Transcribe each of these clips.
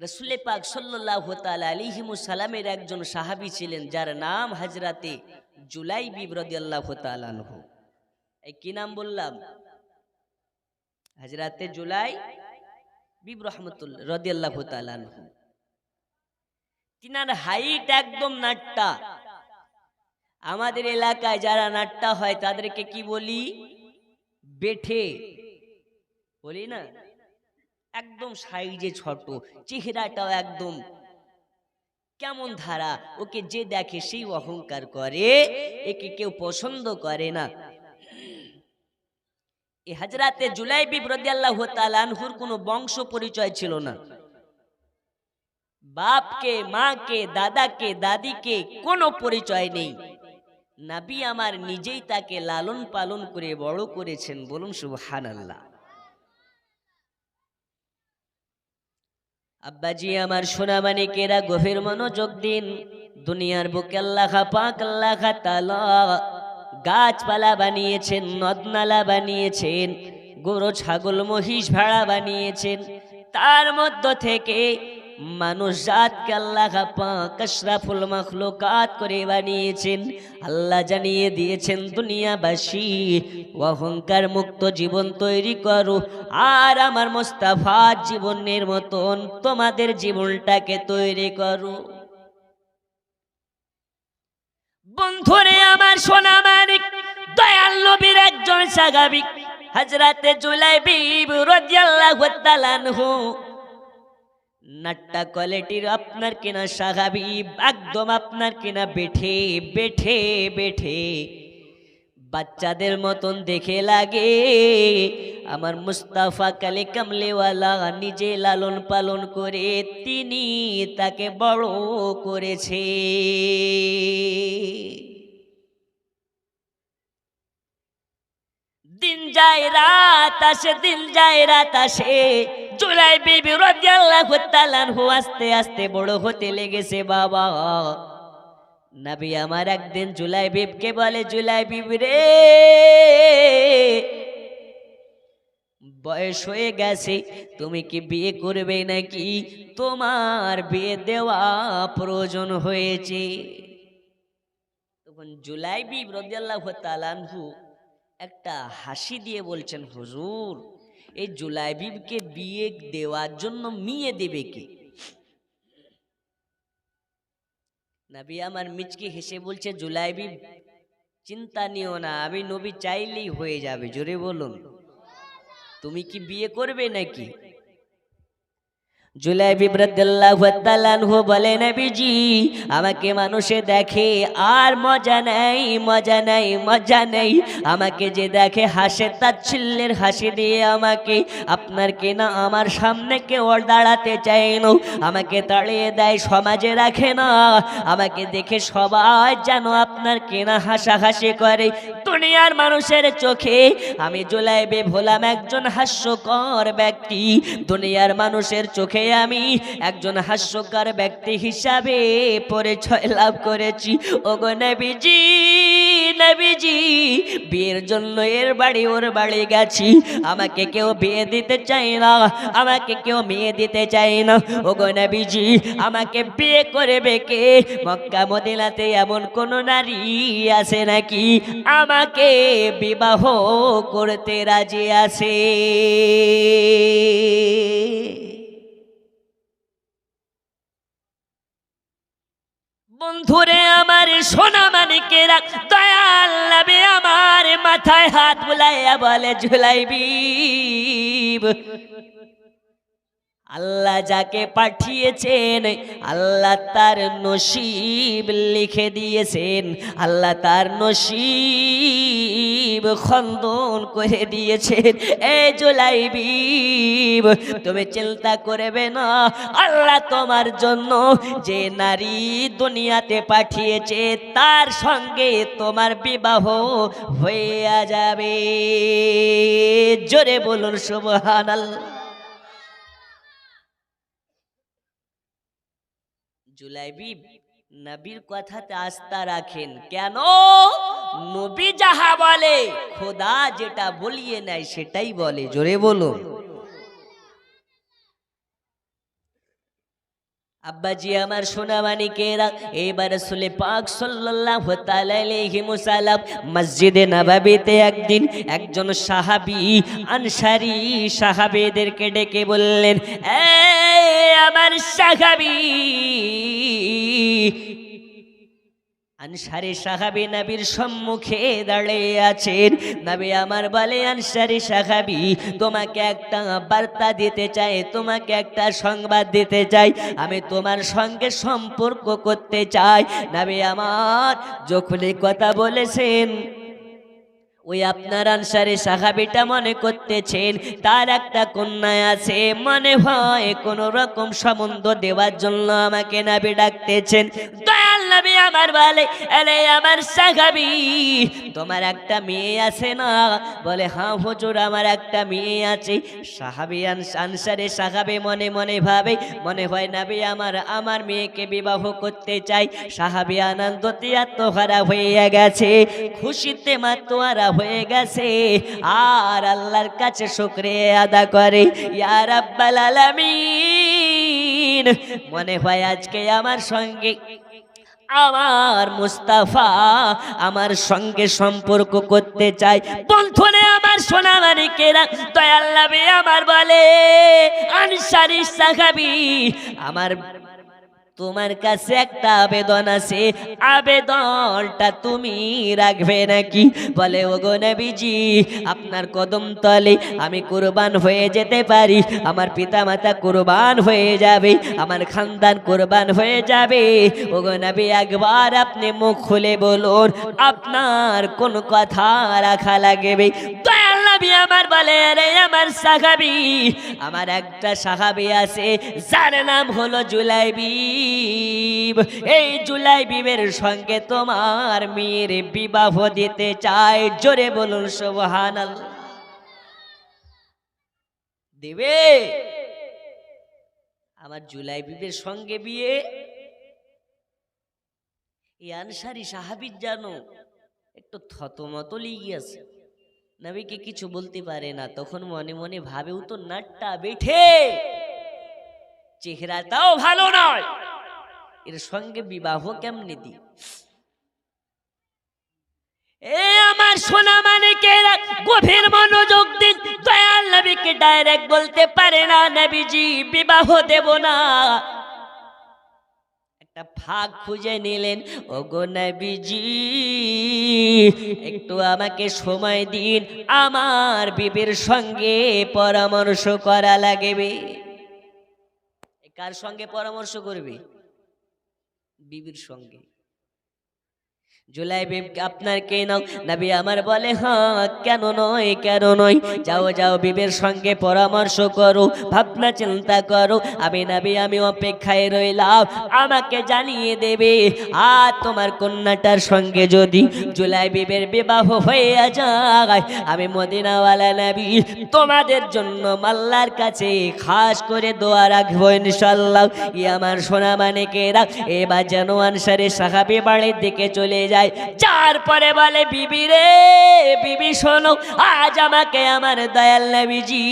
রসুল পাক সাল্লাহ সালামের একজন সাহাবি ছিলেন, যার নাম হাজরাতে জুলাই বিব্রদি আল্লাহ তালানহু এই কি নাম বললাম? হাজরাতে জুলাই তিনার হাইট একদম নাট্টা। আমাদের এলাকায় যারা নাট্টা হয়, তাদেরকে কি বলি? বেঠে। বলি না? একদম সাইজে ছোট, চেহারাটাও একদম কেমন ধারা, ওকে যে দেখে সেই অহংকার করে, একে কেউ পছন্দ করে না। এ হাজরাতে জুলাই বিব্রদি আল্লাহ আনহুর কোনো বংশ পরিচয় ছিল না। বাপকে, মাকে, দাদাকে, দাদিকে কোনো পরিচয় নেই। নাবি আমার নিজেই তাকে লালন পালন করে বড় করেছেন, বলুন সুবহান আল্লাহ আব্বাজি, আমার সোনামানিকেরা গভীর মনোযোগ দিন। দুনিয়ার বুকে লাখা পাক লাখা তালা গাছপালা বানিয়েছেন, নদনালা বানিয়েছেন, গরু, ছাগল, মহিষ, ভাড়া বানিয়েছেন। তার মধ্য থেকে মানুষ জাতকে আল্লাহ পাক আশরাফুল মখলুকাত করে বানিয়েছেন। আল্লাহ জানিয়ে দিয়েছেন, দুনিয়াবাসী, অহংকার মুক্ত জীবন তৈরি করো। আর আমার মোস্তাফার জীবনের মতন তোমাদের জীবনটাকে তৈরি করো। বন্ধুরে আমার সোনা মানিক দয়াল নবীর একজন সাগাবিক হাজরাতে জুলাই বিব রাদিয়াল্লাহু তাআলা আনহু। নাট্টা কোয়ালিটির আপনার কিনা সাহাবি একদম আপনার কিনা বেঠে বেঠে বেঠে। বাচ্চাদের মতন দেখে লাগে, আমার মুস্তাফা কালে কামলেওয়ালা নিজে লালন পালন করে তিনি তাকে বড় করেছে। দিন যায় রাত আসে, দিন যায় রাত আসে জুলাই বিবি রাদিয়াল্লাহু তাআলা আস্তে আস্তে বড় হতে লেগেছে, বাবা। নবী আমার একদিন জুলাই বিবকে বলে জুলাই বিবি রে, বয়স হয়ে গেছে, তুমি কি বিয়ে করবে নাকি? তোমার বিয়ে দেওয়া প্রয়োজন হয়েছে। তখন জুলাই বিব রাদিয়াল্লাহু তাআলা আনহু একটা হাসি দিয়ে বলছেন, হুজুর এই জুলাইবিবকে বিয়ে দেওয়ার জন্য মিয়ে দেবে কে? নবী আমার মিচকি হেসে বলছে, জুলাইবিব, চিন্তা নিও না, আমি নবী চাইলেই হয়ে যাবে, জোরে বলুন। তুমি কি বিয়ে করবে নাকি? জুলাই বিব্রদাল্লাহু বলে আমাকে মানুষে দেখে আর মজা নেই মজা নেই মজা নেই। আমাকে যে দেখে হাসে তাচ্ছিল্যের হাসি দিয়ে আমাকে, আপনার কেনা আমার সামনে কেউ দাঁড়াতে চায় না? আমাকে তাড়িয়ে দেয়, সমাজে রাখে না। আমাকে দেখে সবাই যেন আপনার কেনা হাসাহাসি করে। দুনিয়ার মানুষের চোখে আমি জুলাইবে ভোলাম একজন হাস্যকর ব্যক্তি। দুনিয়ার মানুষের চোখে আমি একজন হাস্যকর ব্যক্তি হিসাবে পরিচয় লাভ করেছি। ওগো নবীজি নবীজি, বিয়ের জন্য এর বাড়ি ওর বাড়ি গেছি। আমাকে কেউ বিয়ে দিতে চায় না, আমাকে কেউ মেয়ে দিতে চায় না। ওগো নবীজি, আমাকে বিয়ে করবে কে মক্কা মদিনাতে এমন কোন নারী আছে নাকি? আমাকে বিবাহ করতে রাজি আছে। বন্ধুরে আমার সোনা মানিকেরা দয়াল লাবে আমার মাথায় হাত বুলাইয়া বলে ঝুলাইবি। আল্লাহ যাকে পাঠিয়েছেন, আল্লাহ তার নসিব লিখে দিয়েছেন, আল্লাহ তার নসিব খন্দন করে দিয়েছেন। এ জুলাইবিব, তুমি চিন্তা করবে না, আল্লাহ তোমার জন্য যে নারী দুনিয়াতে পাঠিয়েছে, তার সঙ্গে তোমার বিবাহ হয়ে যাবে। জোরে বলুন, সুবহানাল্লাহ। জুলাইবি নবীর কথাতে আস্থা রাখেন। কেন? নবী যাহা বলে, খোদা যেটা বলিয়ে সেটাই বলে। জোরে আব্বাজি, আমার এবার সুলে পাক সাল্লাল্লাহু মসজিদে নববীতে একদিন একজন সাহাবী, আনসারী সাহাবেদেরকে ডেকে বললেন এই আমার সাহাবী আনসারি সাহাবি নবীর সম্মুখে দাঁড়িয়ে আছেন। নবী আমার বলে, আনসারি সাহাবি, তোমাকে একটা বার্তা দিতে চাই, তোমাকে একটা সংবাদ দিতে চাই, আমি তোমার সঙ্গে সম্পর্ক করতে চাই। নবী আমার যখনই কথা বলেছেন ওই আপনার আনসারে সাহাবিটা মনে করতেছেন, তার একটা কন্যা আছে, মনে হয় কোন রকম সম্বন্ধ দেওয়ার জন্য আমাকে নাবি ডাকতেছেন। নবী আমার বলে আরে আমার সাহাবি, তোমার একটা মেয়ে আছে না? বলে হ্যাঁ হুজুর, আমার একটা মেয়ে আছে। সাহাবি আনস- আনসারে সাহাবে মনে মনে ভাবে, মনে হয় নাবি আমার আমার মেয়েকে বিবাহ করতে চাই। সাহাবি আনন্দতে আত্মহারা হয়ে গেছে, খুশিতে মাতোয়ারা হয়ে গেছে, আর আল্লাহর কাছে শুক্রে আদা করে, ইয়া রাব্বাল আলামিন, মনে হয় আজকে আমার সঙ্গে আমার মুস্তাফা আমার সঙ্গে সম্পর্ক করতে চাই বন্ধুরে, আমার সোনা মানিকেরা দয়াল্লাবে আমার বলে, আনসারি সাহাবি, আমার তোমার কাছে একটা আবেদন আছে। আবেদনটা তুমি রাখবে নাকি? বলে, ওগো নবীজি, আপনার কদম তলে আমি কুরবান হয়ে যেতে পারি। আমার পিতা মাতা কুরবান হয়ে যাবে, আমার খানদান কুরবান হয়ে যাবে। ওগো নবী, একবার আপনি মুখ খুলে বলুন, আপনার কোন কথা রাখা লাগবে? নবী আমার বলে রে আমার সাহাবি, আমার একটা সাহাবি আছে, যার নাম হলো জুলাইবিব। এই জুলাইবিবের সঙ্গে তোমার মেয়ের বিবাহ দিতে চাই। জোরে বলুন, সুবহানাল্লাহ। দেবে? আমার জুলাইবিবের সঙ্গে বিয়ে? এই আনসারি সাহাবির জানো, একটু থতমত লিগিয়াছে নবীকে কিছু বলতে পারে না। তখন মনে মনে ভাবেও তো নাটটা বেঠে। চেহারাটাও ভালো নয়। এর সঙ্গে বিবাহ কেমনে দি? এ আমার সোনা মানে কে গভীর মনোযোগ দিন। দয়াল নবীকে ডাইরেক্ট বলতে পারে না। নবীজি, বিবাহ দেব না। একটা ফাঁক খুঁজে নিলেন ও গো নবীজি, একটু আমাকে সময় দিন, আমার বিবির সঙ্গে পরামর্শ করা লাগবে। কার সঙ্গে পরামর্শ করবে? বিবির সঙ্গে। জুলাই বিব আপনার কে নাও নবী আমার বলে হ্যাঁ কেন নয় কেন নয়? যাও যাও, বিবের সঙ্গে পরামর্শ করো, ভাবনা চিন্তা করো। আমি নবী, আমি অপেক্ষায় রইলাম। আমাকে জানিয়ে দেবে, আর তোমার কন্যাটার সঙ্গে যদি জুলাই বিবের বিবাহ হয়ে যায়, আমি মদিনাওয়ালা নবী, তোমাদের জন্য মাল্লার কাছে খাস করে দোয়া রাখব ইনশাল্লাহ ই আমার সোনা মানে কেরা এবার যেন আনসারে সাহাবি বাড়ির দিকে চলে যায়। যার পরে বলে, বিবি রে, বিবি শোনো, আজ আমাকে আমার দয়াল নবীজি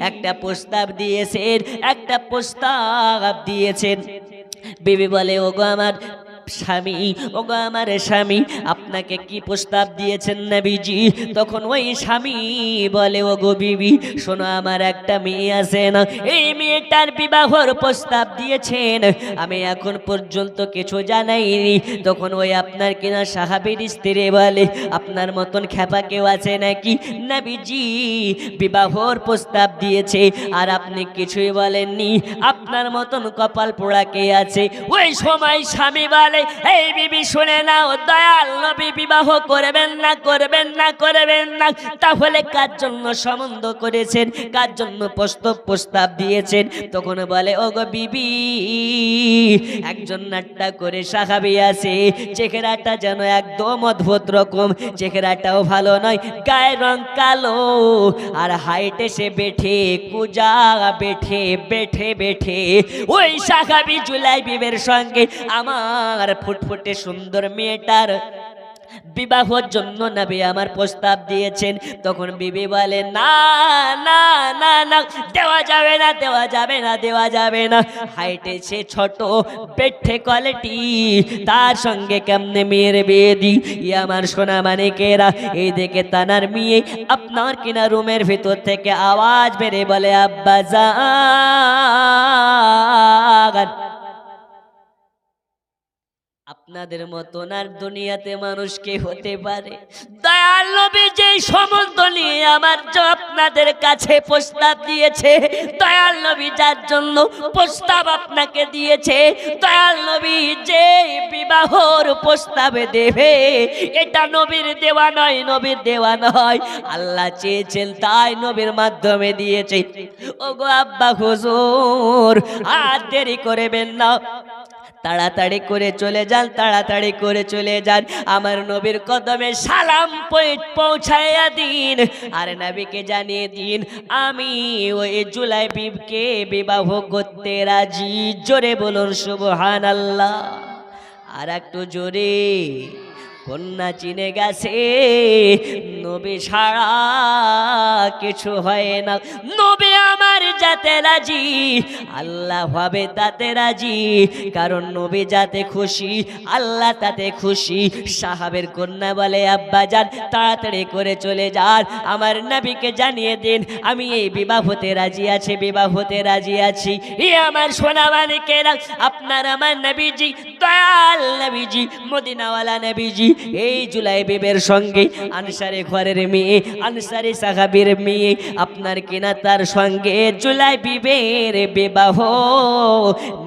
একটা প্রস্তাব দিয়েছেন, একটা প্রস্তাব দিয়েছেন। বিবি বলে, ওগো আমার স্বামী। ওগো আমার স্বামী, আপনাকে কি প্রস্তাব দিয়েছেন নবীজি? তখন ওই স্বামী বলে, ওগো বিবি, শোনো, আমার একটা মেয়ে আছে না? এই মেয়েটার বিবাহর প্রস্তাব দিয়েছেন। আমি এখন পর্যন্ত কিছু জানাইনি। তখন ওই আপনার কিনা সাহাবির স্ত্রী বলে, আপনার মতন খেপা কেউ আছে নাকি? নবীজি বিবাহর প্রস্তাব দিয়েছে, আর আপনি কিছুই বলেননি। আপনার মতন কপাল পোড়া কে আছে? ওই সময় স্বামী বলে এই বিবি, শুনে নাও, দয়াল নবী বিবাহ করবেন না করবেন না করবেন না। তাহলে কার জন্য সম্বন্ধ করেছেন? কার জন্য প্রস্তাব প্রস্তাব দিয়েছেন? তখন বলে ও গো বিবি, একজন নাট্টা করে সাহাবি আছে। চেহারাটা যেন একদম অদ্ভুত রকম। চেহারাটাও ভালো নয়, গায়ের রং কালো। আর হাইটে সে বেঠে, কুজা বেঠে বেঠে বেঠে। ওই সাহাবি জুলাই বিবের সঙ্গে আমার ফুটফুটে সুন্দর মেয়েটার বিবাহর জন্য নবী আমার প্রস্তাব দিয়েছেন। তখন বিবি বলে, না না না না, দেওয়া যাবে না, দেওয়া যাবে না, দেওয়া যাবে না। হাইটে সে ছোট পেটে কোয়ালিটি তার সঙ্গে কেমনে মেয়ের বিয়ে দি ই আমার সোনা মানে মানিকেরা এই দেখে তানার মেয়ে আপনার কিনা রুমের ভিতর থেকে আওয়াজ বেড়ে বলে, আব্বা জান আপনাদের মতন আর দুনিয়াতে মানুষ কে হতে পারে? দয়াল নবী যে সমস্ত নিয়ে আমার আপনাদের কাছে প্রস্তাব দিয়েছে, দয়াল নবী যার জন্য প্রস্তাব আপনাকে দিয়েছে, দয়াল নবী যে বিবাহর প্রস্তাবে দেবে, এটা নবীর দেওয়া নয়, নবীর দেওয়া নয়। আল্লাহ চেয়েছেন তাই নবীর মাধ্যমে দিয়েছে। ওগো আব্বা হুজুর, আর দেরি করবেন না। তাড়াতাড়ি করে চলে যান, তাড়াতাড়ি করে চলে যান। আমার নবীর কদমে সালাম পৌঁছাইয়া দিন। আর নবীকে জানিয়ে দিন, আমি ওই জুলাই বিবকে বিবাহ করতে রাজি। জোরে বলুন সুবহান আল্লাহ আর একটু জোরে, কন্যা চিনে গেছে। নবী ছাড়া কিছু হয় না। নবী আমার যাতে রাজি, আল্লাহ হবে তাতে রাজি। কারণ নবী যাতে খুশি, আল্লাহ তাতে খুশি। সাহাবের কন্যা বলে, আব্বা যান, তাড়াতাড়ি করে চলে যান। আমার নবীকে জানিয়ে দিন, আমি এই বিবাহ হতে রাজি আছি, বিবাহ হতে রাজি আছি। এ আমার সোনা মানিকেরা আপনার আমার নবীজি, দয়াল নবীজি, মদিনাওয়ালা নবীজি। এই জুলাই বিবের সঙ্গে আনসারে ঘরের মেয়ে, আনসারি সাহাবির মেয়ে, আপনার কিনা তার সঙ্গে জুলাই বিবের বিবাহ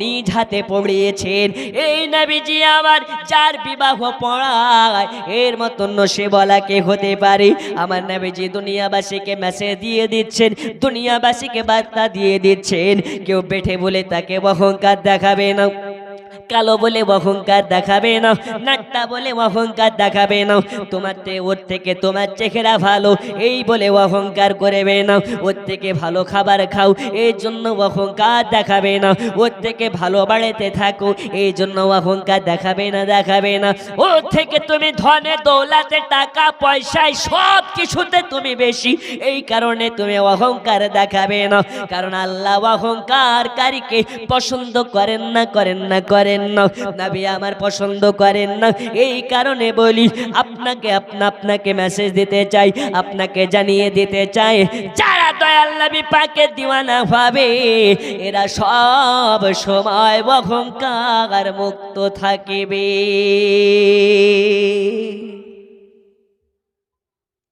নিজ হাতে পড়িয়েছেন। এই নবীজি আমার যার বিবাহ পড়ায়, এর মতন সে বলা কে হতে পারে? আমার নবীজি দুনিয়াবাসীকে মেসেজ দিয়ে দিচ্ছেন, দুনিয়াবাসীকে বার্তা দিয়ে দিচ্ছেন। কেউ বেঠে বলে তাকে অহংকার দেখাবে না। কালো বলে অহংকার দেখাবে না, নাট্টা বলে অহংকার দেখাবে না। তোমার ওর থেকে তোমার চেহারা ভালো, এই বলে অহংকার করবে না। ওর থেকে ভালো খাবার খাও এই জন্য অহংকার দেখাবে না। ওর থেকে ভালো বাড়িতে থাকো এই জন্য অহংকার দেখাবে না দেখাবে না। ওর থেকে তুমি ধনে, দৌলাতে টাকা, পয়সায় সব কিছুতে তুমি বেশি, এই কারণে তুমি অহংকার দেখাবে না। কারণ আল্লাহ অহংকারকারীকে পছন্দ করেন না করেন না, করেন না। নবী আমার পছন্দ করেন না। এই কারণে বলি, আপনাকে আপনা আপনাকে মেসেজ দিতে চাই, আপনাকে জানিয়ে দিতে চাই, যারা দয়াল নবী পাকে দিওয়ানা ভাবে, এরা সব সময় অহংকার মুক্ত থাকিবে।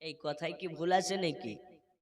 এই কথাই কি ভুল আছে নাকি?